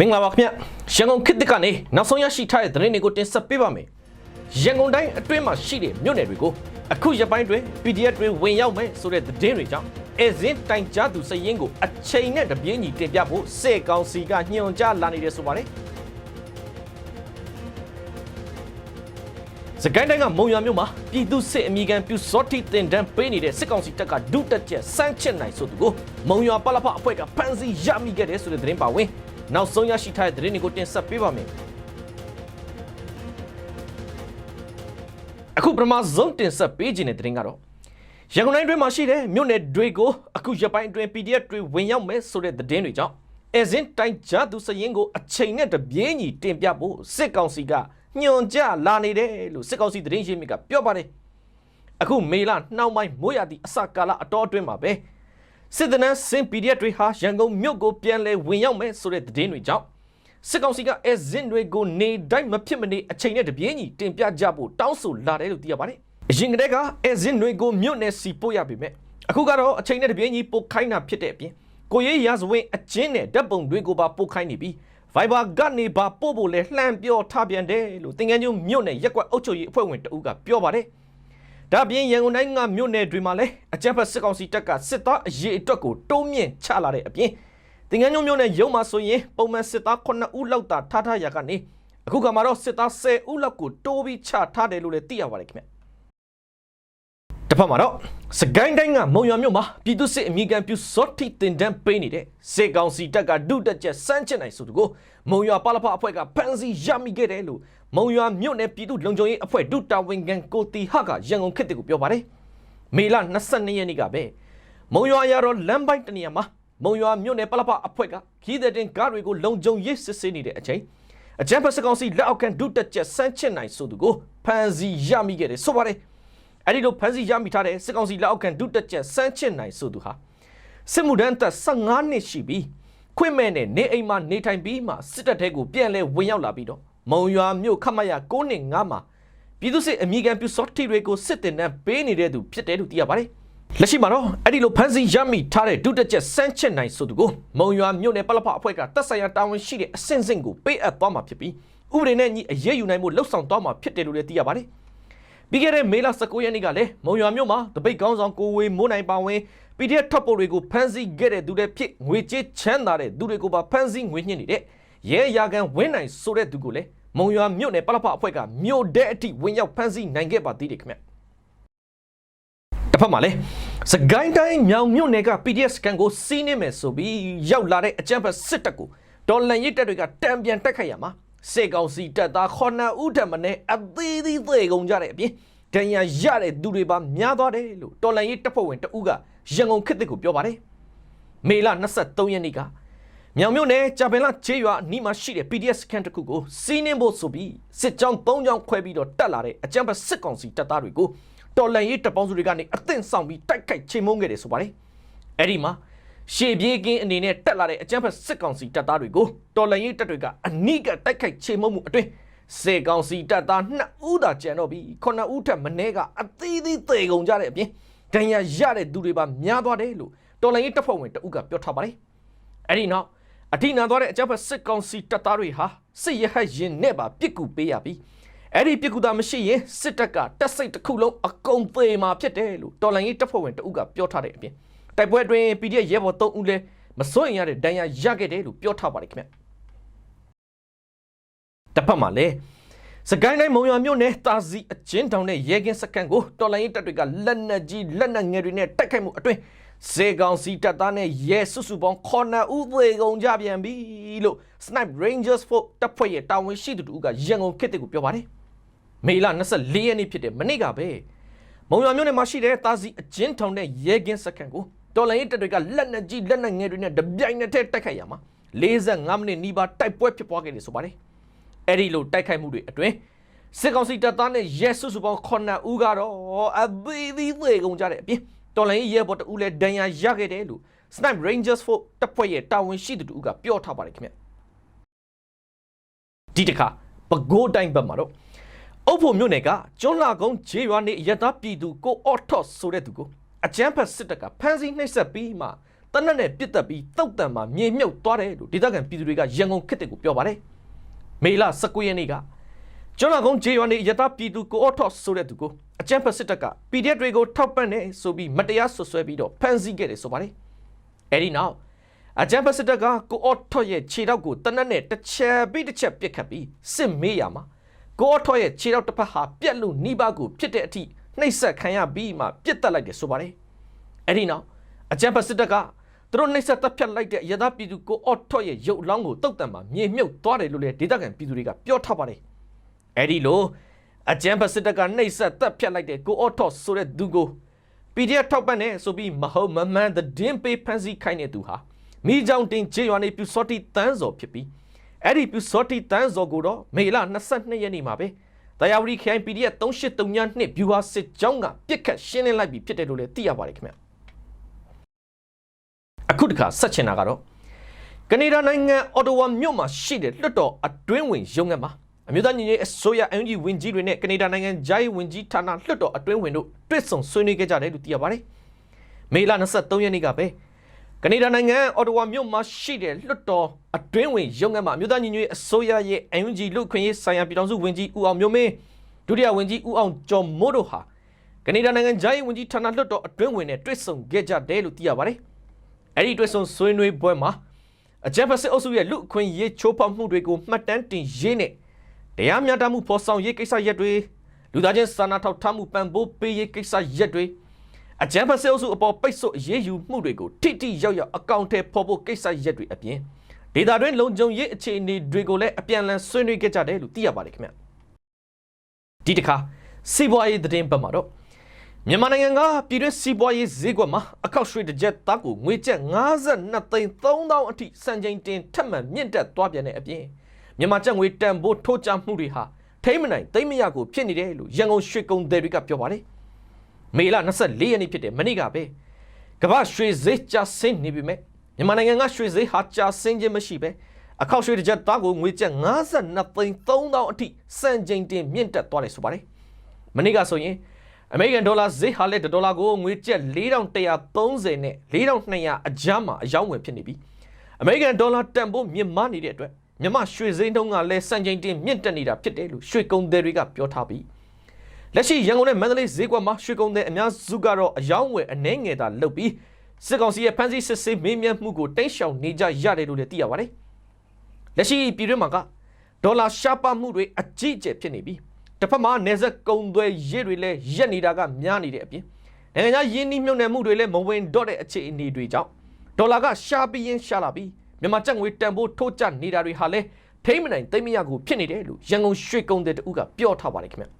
မင်္ဂလာပါခင်ဗျရန်ကုန်ခေတ်သစ်ကနေနောက်ဆုံးရရှိထားတဲ့သတင်းတွေကိုတင်ဆက်ပေးပါမယ်ရန်ကုန်တိုင်းအတွင်းမှာရှိတဲ့မြို့နယ်တွေကိုအခုရက်ပိုင်းတွင် PDF တွေဝင်ရောက်မယ်ဆိုတဲ့သတင်းတွေကြောင့်အဲဇင်းတိုင်ကြားသူစရင်ကိုအချိန်နဲ့တပြေးညီတင်ပြဖို့စေကောင်စီကညွှန်ကြားလာနေတယ်ဆိုပါတယ်စကိုင်းတိုင်းကမုံရွာမြို့မှာပြည်သူစစ်အမိခံပြူစောတိတင်တန်းပေးနေတဲ့စစ်ကောင်စီတပ်ကဒုတက်ချက်စမ်းချစ်နိုင်ဆိုသူကိုမုံရွာပလဖအဖွဲ့ကဖမ်းဆီးရမိခဲ့တယ်ဆိုတဲ့သတင်းပါဝင် နောက်ဆုံးရရှိထားတဲ့သတင်းတွေကိုတင်ဆက်ပေးပါမယ်အခုပထမဆုံးတင်ဆက်ပေးခြင်းတဲ့သတင်းကတော့ရန်ကုန်တိုင်းတွင်းမှာရှိတဲ့မြို့နယ်တွေကိုအခုရပိုင်းအတွင်း PDF တွေဝင်ရောက်မယ်ဆိုတဲ့သတင်းတွေကြောင့်အဲဇင်တိုင်ကြားသူစရင်ကိုအချိန်နဲ့တပြေးညီတင်ပြဖို့စစ်ကောင်စီကညွန်ကြလာနေတယ်လို့စစ်ကောင်စီသတင်းရင်းမြစ်ကပြောပါတယ်အခုမေလနှောင်းပိုင်းမိုးရသည့်အစကာလအတော်အတွင်းမှာပဲ စစ်တနန်းစင် PDF တွေဟာရန်ကုန်မြို့ကိုပြန်လဲဝင်ရောက်မယ်ဆိုတဲ့သတင်းတွေကြောင့်စစ်ကောင်စီကအဲဇင်တွေကိုနေတိုင်းမဖြစ်မနေအချိန်နဲ့တပြေးညီတင်ပြကြဖို့တောင်းဆိုလာတယ်လို့သိရပါတယ်အရင်ကတည်းကအဲဇင်တွေကိုမြို့နယ်စီပို့ရပေမဲ့အခုကတော့အချိန်နဲ့တပြေးညီပို့ခိုင်းတာဖြစ်တဲ့အပြင်ကိုရေးရာဇဝင်အကျဉ်းနဲ့ဓာတ်ပုံတွေကိုပါပို့ခိုင်းနေပြီး Viber ကနေပါပို့ဖို့လဲလှမ်းပြောထားပြန်တယ်လို့တင်ငန်းကျုံမြို့နယ်ရက်ကွက်အုပ်ချုပ်ရေးအဖွဲ့ဝင်တဦးကပြောပါတယ်။ ဒါပြင်ရန်ကုန်တိုင်းကမြို့နယ်တွေမှာလည်းအကြမ်းဖက်စစ်ကောင်စီတပ်ကစစ်သားအရေးအတွက်ကိုတိုးမြင့်ချလာတဲ့အပြင်တင်ငန်းကျုံမြို့နယ်ရုံးမှာဆိုရင်ပုံမှန်စစ်သား9ဦးလောက်သာထားထားရကနေအခုကမှတော့စစ်သား10ဦးလောက်ကိုတိုးပြီးချထားတယ်လို့လည်းသိရပါတယ်ခင်ဗျ။ တစ်ဖက်မှာတော့စကိုင်းတိုင်းကမုံရွာမြို့မှာပြည်သူစစ်အမိခံပြုစောတိတင်တန်းပေးနေတဲ့စေကောင်စီတပ်ကဒုတက်ချက်စမ်းချစ်နိုင်ဆိုသူကိုမုံရွာပလဖအဖွဲ့ကဖမ်းဆီးရမိခဲ့တယ်လို့မုံရွာမြို့နယ်ပြည်သူလုံခြုံရေးအဖွဲ့ဒုတာဝန်ခံကိုတီဟကရန်ကုန်ခေတ်တကူပြောပါတယ်မေလ22ရက်နေ့ကပဲမုံရွာရတော့လမ်းပိုင်းတနေရာမှာမုံရွာမြို့နယ်ပလဖအဖွဲ့ကခီးတဲ့တင်ကားတွေကိုလုံခြုံရေးစစ်ဆေးနေတဲ့အချိန်အကြမ်းဖက်စစ်ကောင်စီလက်အောက်ခံဒုတက်ချက်စမ်းချစ်နိုင်ဆိုသူကိုဖမ်းဆီးရမိခဲ့တယ်ဆိုပါတယ် အဲ့ဒီလိုဖမ်းဆီးရမိထားတဲ့စစ်ကောင်စီလက်အောက်ခံဒုတက်ချက်စမ်းချစ်နိုင်ဆိုသူဟာစစ်မှုထမ်းသက်15နှစ်ရှိပြီးခွင့်မဲ့နဲ့နေအိမ်မှာနေထိုင်ပြီးမှစစ်တပ်ထဲကိုပြန်လဲဝင်ရောက်လာပြီးတော့မုံရွာမြို့ခမရ9နဲ့9မှာပြည်သူစစ်အမိခံပြုစောတိတွေကိုစစ်တင်နှံပေးနေတဲ့သူဖြစ်တယ်လို့သိရပါတယ်လက်ရှိမှာတော့အဲ့ဒီလိုဖမ်းဆီးရမိထားတဲ့ဒုတက်ချက်စမ်းချစ်နိုင်ဆိုသူကိုမုံရွာမြို့နယ်ပလဖအဖွဲ့ကတပ်ဆိုင်ရာတာဝန်ရှိတဲ့အဆင့်ဆင့်ကိုပေးအပ်သွားမှာဖြစ်ပြီးဥပဒေနဲ့ညီအရေးယူနိုင်မှုလှုပ်ဆောင်သွားမှာဖြစ်တယ်လို့လည်းသိရပါတယ် ပြီးခဲ့တဲ့မေလ19ရက်နေ့ကလည်းမုံရွာမြို့မှာတပိတ်ကောင်းဆောင်ကိုဝေမိုးနိုင်ပါဝင် PDF ထပ်ပေါ်တွေကိုဖမ်းဆီးခဲ့တဲ့သူတွေဖြစ်ငွေကြေးချမ်းသာတဲ့သူတွေကိုပါဖမ်းဆီးငွေညှစ်နေတဲ့ရဲရာကန်ဝင်းနိုင်ဆိုတဲ့သူကိုလည်းမုံရွာမြို့နယ်ပလဖအဖွဲ့ကမြို့တဲ့အထိဝင်ရောက်ဖမ်းဆီးနိုင်ခဲ့ပါသေးတယ်ခင်ဗျတစ်ဖက်မှာလည်းစကိုင်းတိုင်းမြောင်မြို့နယ်က PDF စကန်ကိုစီးနေမယ်ဆိုပြီးရောက်လာတဲ့အကြမ်းဖက်စစ်တပ်ကိုဒေါ်လန်ရစ်တပ်တွေကတံပြန်တက်ခတ်ရမှာ စေကောင်စီတပ်သားခေါနဦးထက်မနဲ့အသေးသေးသေးကုန်ကြတဲ့အပြင်ဒဏ်ရာရတဲ့သူတွေပါများသွားတယ်လို့တော်လန်ရေးတပ်ဖွဲ့ဝင်တဦးကရန်ကုန်ခေတ်သစ်ကိုပြောပါတယ်မေလ23ရက်နေ့ကမြောင်မြို့နယ်ဂျပန်လာချေးရွာနီးမှာရှိတဲ့ PDF စကန်တစ်ခုကိုစီးနှင်းဖို့ဆိုပြီးစစ်ကြောင်း၃ကြောင်းခွဲပြီးတော့တက်လာတဲ့အကြမ်းဖက်စစ်ကောင်စီတပ်သားတွေကိုတော်လန်ရေးတပ်ပေါင်းစုတွေကနေအသင့်ဆောင်ပြီးတိုက်ခိုက်ချိန်မုန်းခဲ့တယ်ဆိုပါတယ်အဲ့ဒီမှာ ရှေ့ပြေးကင်းအနေနဲ့တက်လာတဲ့အကြမ်းဖက်စစ်ကောင်စီတပ်သားတွေကိုတော်လှန်ရေးတပ်တွေကအနိကတိုက်ခိုက်ချေမှုမှုအတွင်းစေကောင်စီတပ်သား2ဦးသာကျန်တော့ပြီး9ဦးထက်မနည်းကအသီးသီးသေကုန်ကြတဲ့အပြင်ဒဏ်ရာရတဲ့သူတွေပါများသွားတယ်လို့တော်လှန်ရေးတပ်ဖွဲ့ဝင်တဦးကပြောထားပါတယ်အဲ့ဒီနောက်အထိနာသွားတဲ့အကြမ်းဖက်စစ်ကောင်စီတပ်သားတွေဟာစစ်ရဟတ်ရင်နဲ့ပါပြစ်ကူပေးရပြီးအဲ့ဒီပြစ်ကူတာမရှိရင်စစ်တပ်ကတက်စိတ်တစ်ခုလုံးအကုန်သေမှာဖြစ်တယ်လို့တော်လှန်ရေးတပ်ဖွဲ့ဝင်တဦးကပြောထားတဲ့အပြင် တိုက်ပွဲအတွင်း PDF ရဲဘော်3ဦးလည်းမစိုးရင်ရတဲ့ဒဏ်ရာရခဲ့တယ်လို့ပြောထားပါတယ်ခင်ဗျတစ်ဖက်မှာလည်းစကိုင်းတိုင်းမုံရွာမြို့နယ်တာစီအချင်းတောင်နဲ့ရဲကင်းစကန်ကိုတော်လိုင်းရေးတပ်တွေကလက်နက်ကြီးလက်နက်ငယ်တွေနဲ့တိုက်ခိုက်မှုအတွင်းစေကောင်စီတပ်သားနဲ့ရဲစုစုပေါင်း9ဦးသေကုန်ကြပြန်ပြီလို့ Snipe Rangers ဖို့တပ်ဖွဲ့ရဲ့တာဝန်ရှိသူတို့ကရန်ကုန်ခေတ်တွေကိုပြောပါတယ်မေလ24ရက်နေ့ဖြစ်တဲ့မနေ့ကပဲမုံရွာမြို့နယ်မှာရှိတဲ့တာစီအချင်းထောင်နဲ့ရဲကင်းစကန်ကို တော်လိုင်းရေးတပ်တွေကလက်နက်ကြီးလက်နက်ငယ်တွေနဲ့တပြိုင်နက်တည်းတိုက်ခိုက်ရမှာ45မိနစ်နီးပါးတိုက်ပွဲဖြစ်ပွားခဲ့တယ်ဆိုပါတယ်အဲ့ဒီလိုတိုက်ခိုက်မှုတွေအတွင်းစစ်ကောင်စီတပ်သားနဲ့ရဲစုစုပေါင်း9ဦးကတော့အဘီဘီသေကုန်ကြတဲ့အပြင်တော်လိုင်းရေးရဲဘော်တဦးလည်းဒဏ်ရာရခဲ့တယ်လို့ Snipe Rangers ဖို့တပ်ဖွဲ့ရဲ့တာဝန်ရှိသူတို့ကပြောထားပါတယ်ခင်ဗျဒီတခါပကိုးတိုင်းဘက်မှာတော့အုပ်ဖို့မြို့နယ်ကကျွန်းလာကုန်းဂျေးရွာနေရတာပြည်သူကိုအော့ထော့ဆိုတဲ့သူကို အကြမ်းဖက်စစ်တပ်ကဖမ်းဆီးနှိပ်စက်ပြီးမှတနက်နဲ့ပြစ်တက်ပြီးတောက်တံမှာမြေမြုပ်သွားတယ်လို့ဒေသခံပြည်သူတွေကရန်ကုန်ခေတ်တွေကိုပြောပါတယ်မေလ19ရက်နေ့ကကျွန်းလာကုန်းဂျေရွာနေယတာပြည်သူကိုအော့ထော့ဆိုတဲ့သူကိုအကြမ်းဖက်စစ်တပ်က PDF တွေကိုထောက်ပံ့နေဆိုပြီးမတရားဆွဆွဲပြီးတော့ဖမ်းဆီးခဲ့တယ်ဆိုပါတယ်အဲ့ဒီနောက်အကြမ်းဖက်စစ်တပ်ကကိုအော့ထော့ရဲ့ခြေထောက်ကိုတနက်နဲ့တစ်ချက်ပြီးတစ်ချက်ပစ်ခတ်ပြီးစစ်မေးရမှာကိုအော့ထော့ရဲ့ခြေထောက်တစ်ဖက်ဟာပြက်လို့နှီးပါးကိုဖြစ်တဲ့အထိ နှိပ်စက်ခံရပြီးမှပြစ်တက်လိုက်တယ်ဆိုပါတယ်အဲ့ဒီနောက်အကြမ်းဖက်စစ်တပ်ကသူတို့နှိပ်စက်တပ်ဖြတ်လိုက်တဲ့ရသပြည်သူကိုအော့ထော့ရဲ့ရုပ်အလောင်းကိုတုတ်တံမှာမြေမြုပ်သွားတယ်လို့လည်းဒေသခံပြည်သူတွေကပြောထားပါတယ်အဲ့ဒီလိုအကြမ်းဖက်စစ်တပ်ကနှိပ်စက်တပ်ဖြတ်လိုက်တဲ့ကိုအော့ထော့ဆိုတဲ့သူကို PDF ထောက်ပံ့နေဆိုပြီးမဟုတ်မမှန်သတင်းပေးဖန်ဆီးခိုင်းတဲ့သူဟာမိကြောင်တင်ချေရွာနေပြူစောတိတန်းစော်ဖြစ်ပြီးအဲ့ဒီပြူစောတိတန်းစော်ကိုတော့မေလ22ရက်နေ့မှာပဲ တရားဝတီခိုင် PDF 383ညနှစ်ဗျူဟာစစ်ကြောင်းကပြစ်ခတ်ရှင်းလင်းလိုက်ပြီးဖြစ်တယ်လို့လည်းသိရပါတယ်ခင်ဗျအခုတခါဆက်ချင်တာကတော့ကနေဒါနိုင်ငံအော်တိုဝါမြို့မှာရှိတဲ့လွှတ်တော်အတွင်းဝင်ရုံးခန်းမှာအမျိုးသားညီညွတ်ရေးအစိုးရအန်ဂျီဝင်ကြီးတွေနဲ့ကနေဒါနိုင်ငံဂျိုင်းဝင်ကြီးဌာနလွှတ်တော်အတွင်းဝင်တို့တွေ့ဆုံဆွေးနွေးခဲ့ကြတယ်လို့သိရပါတယ်။မေလ23ရက်နေ့ကပဲ ကနေဒါနိုင်ငံအော်တိုဝါမြို့မှာရှိတဲ့လွှတ်တော်အတွင်းဝင်ရုံးခန်းမှာအမျိုးသားညီညွတ်ရေးအစိုးရရဲ့အန်ဂျီလူခွင့်ရေးဆိုင်ရာပြည်ထောင်စုဝင်ကြီးဦးအောင်မျိုးမင်းဒုတိယဝင်ကြီးဦးအောင်ကျော်မိုးတို့ဟာကနေဒါနိုင်ငံဂျိုင်းဝင်ကြီးဌာနလွှတ်တော်အတွင်းဝင်နဲ့တွေ့ဆုံခဲ့ကြတယ်လို့သိရပါတယ်။အဲ့ဒီတွေ့ဆုံဆွေးနွေးပွဲမှာအကြံဖက်စစ်အုပ်စုရဲ့လူအခွင့်ရေးချိုးဖောက်မှုတွေကိုမှတ်တမ်းတင်ရေးနဲ့တရားမျှတမှုဖော်ဆောင်ရေးကိစ္စရက်တွေလူသားချင်းစာနာထောက်ထားမှုပံ့ပိုးပေးရေးကိစ္စရက်တွေ အကြံဖက်စစ်အုပ်စုအပေါ်ပိတ်ဆို့အရေးယူမှုတွေကိုထိထိရောက်ရောက်အကောင့်ထဲပေါ်ဖို့ကိစ္စရက်တွေအပြင်ဒေတာတွင်းလုံခြုံရေးအခြေအနေတွေကိုလည်းအပြန်အလှန်ဆွေးနွေးခဲ့ကြတယ်လို့သိရပါတယ်ခင်ဗျဒီတစ်ခါစီးပွားရေးသတင်းပတ်မှာတော့မြန်မာနိုင်ငံကပြည်တွင်းစီးပွားရေးဈေးကွက်မှာအခောက်ရွှေတစ်ကြက်သားကိုငွေကျပ်52သိန်း3000အထိစံချိန်တင်ထပ်မံမြင့်တက်သွားပြန်တဲ့အပြင်မြန်မာကျပ်ငွေတန်ဖိုးထိုးကျမှုတွေဟာထိမ့်မနိုင်သိမ့်မရကိုဖြစ်နေတယ်လို့ရန်ကုန်ရွှေကုန်သည်တွေကပြောပါတယ် မေလ24ရက်နေ့ဖြစ်တဲ့မနေ့ကပဲကမ္ဘာရွှေဈေးကျဆင်းနေပြီမဲ့မြန်မာနိုင်ငံကရွှေဈေးဟာကျဆင်းခြင်းမရှိပဲအခောက်ရွှေတစ်ကြက်သားကိုငွေကျပ်52သိန်း3000အထိစံချိန်တင်မြင့်တက်သွားတယ်ဆိုပါတယ်မနေ့ကဆိုရင်အမေရိကန်ဒေါ်လာဈေးဟာလည်းဒေါ်လာကိုငွေကျပ်4130နဲ့4200အကြားမှာအယောင်းဝယ်ဖြစ်နေပြီအမေရိကန်ဒေါ်လာတန်ဖိုးမြင့်မားနေတဲ့အတွက်မြန်မာရွှေစိမ်းတုံးကလည်းစံချိန်တင်မြင့်တက်နေတာဖြစ်တယ်လို့ရွှေကုံသည်တွေကပြောထားပြီး လက်ရှိရန်ကုန်နဲ့မန္တလေးဈေးကွက်မှာရွှေကုံသည်အများစုကတော့အယောင်းဝယ်အနှဲငယ်သာလုပ်ပြီးစစ်ကောင်စီရဲ့ဖမ်းဆီးစစ်ဆေးမေးမြန်းမှုကိုတိတ်ရှောင်နေကြရတယ်လို့လည်းသိရပါတယ်လက်ရှိပြည်တွင်းမှာကဒေါ်လာရှားပါမှုတွေအကြီးအကျယ်ဖြစ်နေပြီးတစ်ဖက်မှာနေဆက်ကုံသွဲရစ်တွေလည်းရက်နေတာကများနေတဲ့အပြင်နိုင်ငံခြားယင်းနှိမ့်မြုံနယ်မှုတွေလည်းမဝင်တော့တဲ့အခြေအနေတွေကြောင့်ဒေါ်လာကရှားပြီးရင်ရှားလာပြီးမြန်မာကျပ်ငွေတန်ဖိုးထိုးကျနေတာတွေဟာလည်းထိမ့်မနိုင်သိမ့်မရကိုဖြစ်နေတယ်လို့ရန်ကုန်ရွှေကုန်းတဲ့တူကပြောထားပါတယ်ခင်ဗျ